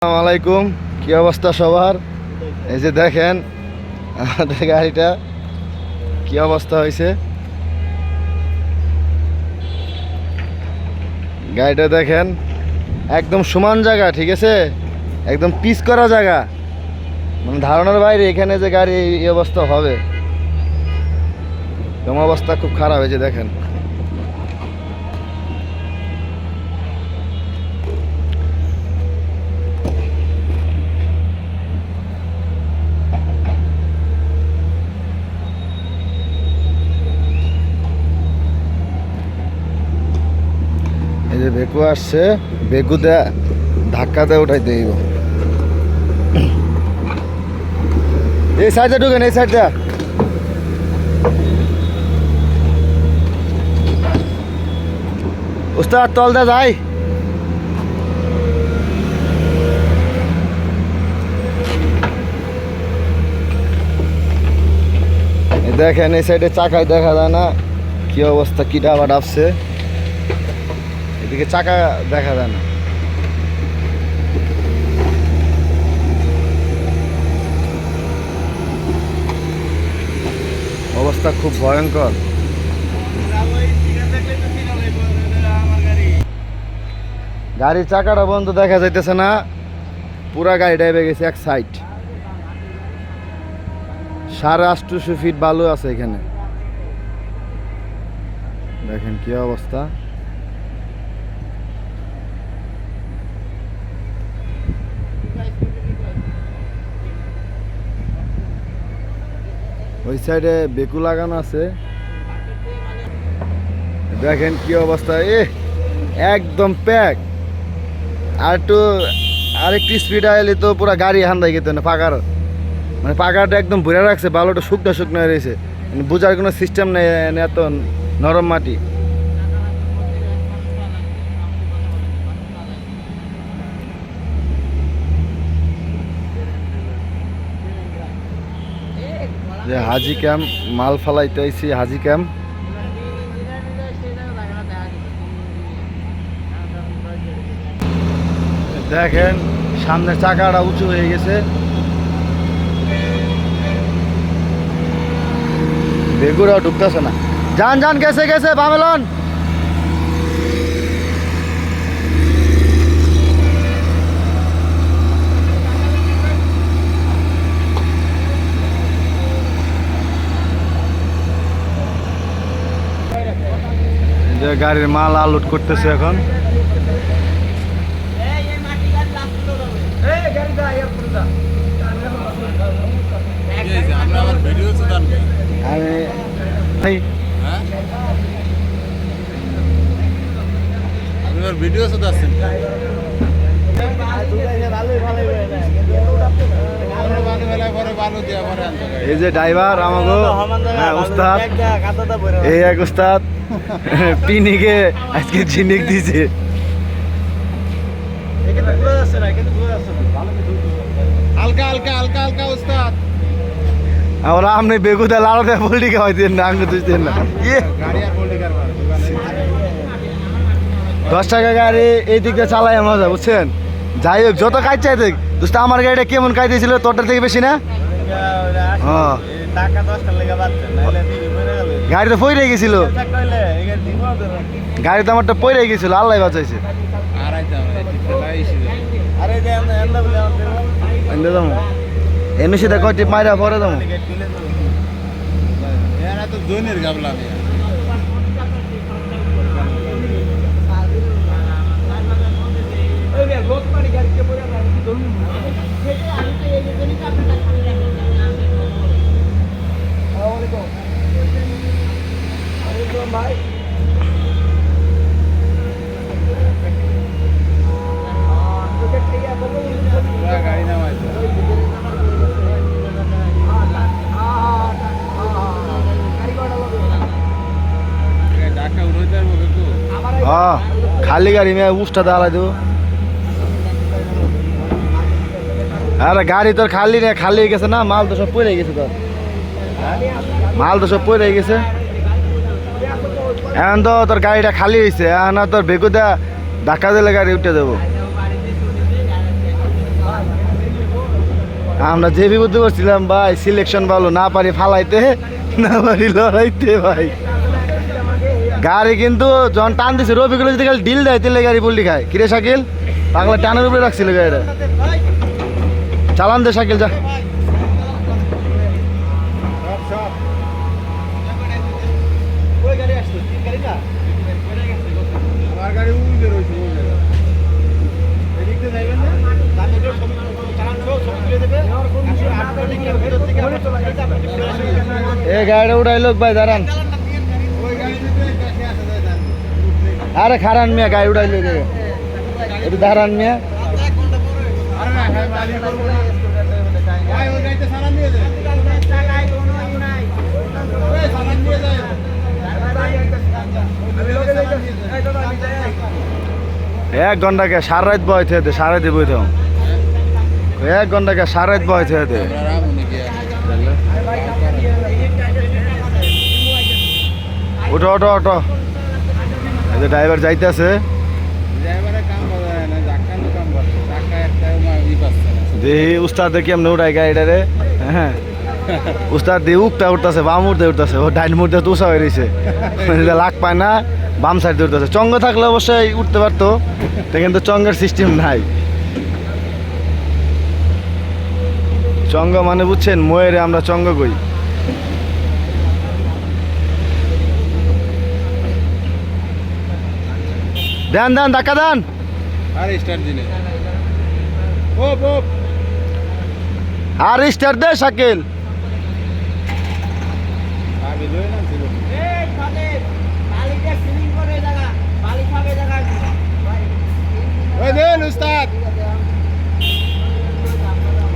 আসসালামু আলাইকুম। কি অবস্থা সবার? এই যে দেখেন, আমাদের গাড়িটা কি অবস্থা হয়েছে? গাড়িটা দেখেন, একদম সমান জায়গা, ঠিক আছে? একদম পিস করা জায়গা। মানে ধারণার বাইরে এখানে যে গাড়ি এই অবস্থা হবে। তোমার অবস্থা খুব খারাপ হয়েছে দেখেন। এই যে বেকু আসছে, বেকুতে ধাক্কাতে উঠাই দেব। এই সাইডে ঢুকেন, এই সাইডটা উস্তাদ তলদা যাই। দেখেন, এই সাইডে চাকায় দেখা যায় না কি অবস্থা, কি ডাবা ডাবছে। এদিকে চাকা দেখা যায় না। অবস্থা খুব ভয়ঙ্কর। গাড়ির চাকাটা বন্ধ দেখা যাইতেছে না। পুরা গাড়ি ডাইবে গেছে এক সাইড। সাড়ে আটশোশো ফিট বালু আছে এখানে। দেখেন কি অবস্থা। ওই সাইডে বেকু লাগানো আছে। দেখেন কি অবস্থা এ একদম প্যাক। আর একটু আরেকটি স্পিড আইলে তো পুরো গাড়ি হান্দাই গেত না, পাকার। মানে পাকাটা একদম ভরে রাখছে, বালুটা শুকনো শুকনো রয়েছে। মানে বোঝার কোনো সিস্টেম নেই এত নরম মাটি। যে হাজি ক্যাম্প, মাল ফালাইতে আইছি হাজি ক্যাম্প। দেখেন, সামনে চাকাটা উঁচু হয়ে গেছে। বেগুড়াও ঢুকতেছে না। যান যান, গেছে গেছে, বামেলন। যে গাড়ির মাল আলোড করতেছে এখন। ভিডিও সুদান আমি এই, হ্যাঁ আপনি আবার ভিডিও সুদাচ্ছেন বালু ফেলা পরে বালু দিয়া পরে আনতে হয়। এই যে ড্রাইভার আমাকে হ্যাঁ উস্তাদ। এই এক উস্তাদ পিনিকে আজকে ঝিনিক দিছে। হালকা হালকা হালকা হালকা উস্তাদ। আমরা আপনি বেগুদা লাড়তে পোল্ট্রি খাওয়াইতেন না আঙ্গ না। দশ টাকা গাড়ি এই দিকটা চালাই মজা বুঝছেন? যাই হোক যত কাজ চাই দেখ। দোস্ত আমার গাড়িটা কেমন কাজ দিয়েছিল তোরটার থেকে বেশি না? হ্যাঁ। টাকা দশটা লেগে বাচ্চা নাহলে দিবি পড়ে গেল গাড়ি তো পইরে গেছিল। কইলে এখানে দিব গাড়ি তো আমারটা পইরে গেছিল, আল্লাহ বাঁচাইছে। এনে সেটা কয়টি মাইরা পরে দাম? জনের গাড়িতে ভাই পুরা গাড়ি নামাইছে ঢাকা উড়াইতে পারব কিন্তু হ্যাঁ খালি গাড়ি মেয়ে উষ্টা দাঁড়াই দেবো। আরে গাড়ি তোর খালি না খালি হয়ে গেছে না, মাল তো সব পড়ে গেছে তোর। মাল তো সব পড়ে গেছে। এখন তো তোর গাড়িটা খালি হয়েছে, এখন তোর বেগুদা ধাক্কা দিলে গাড়ি উঠে দেবো। আমরা যে বিপদে করছিলাম ভাই সিলেকশন ভালো না পারি ফালাইতে, না পারি লড়াইতে ভাই। গাড়ি কিন্তু যখন টান দিছে রবিগুলো যদি খালি ডিল দেয় তেলে গাড়ি পল্লি খায়। কিরে শাকিল? পাগলা টানের উপরে রাখছিল গাড়িটা। চালান দে শাকিল, যা। এ গাড়িটা উঠাই লোক ভাই, দাঁড়ান ওই গাড়ি দিতে কাছে আসা যায় না। আরে খারান মিয়া, গাড়ি উঠাই লোক একটু দাঁড়ান মিয়া। এক ঘন্টাকে সারা রাত বয় থেকে সারা রাত বই থাম এক ঘন্টাকে সারা রাত বয় থেকে আমরা রামু নাকি আর? ওটো ওটো ওটো এই যে ড্রাইভার যাইতেছে। দেখি উস্তাদ কেমনে উঠাই গাড়িটা রে। হ্যাঁ। উস্তাদ দিয়ে উকটা উঠতেছে বাম উঠতে উঠতেছে। ও ডাইন মুহূর্তে তো উষা হয়ে রয়েছে লাগ পায় না বাম সাইড উঠতেছে। চঙ্গ থাকলে অবশ্যই উঠতে পারতো তো কিন্তু চঙ্গের সিস্টেম নাই। চঙ্গ মানে বুঝছেন ময়েরে আমরা চঙ্গ কই। দেন দেন ধাক্কা দেন। আর স্টার্ট দিনে। ওপ ওপ। আর স্টার দে শাকিল। আমি লই না ছিল। ওই দেন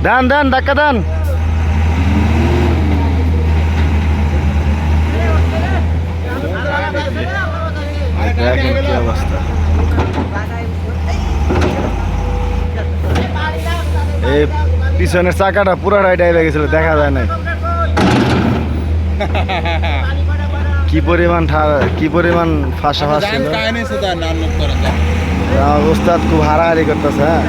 দেন দেন ধাক্কা দেন। দেখেন কি অবস্থা? এই পিছনের চাকাটা পুরো রাইড আইবে গেছিল দেখা যায় না কি পরিমাণ কি পরিমাণ ফাঁসা ফাঁসা নান করেন ওস্তাদ খুব হারাহারি করতেছে হ্যাঁ?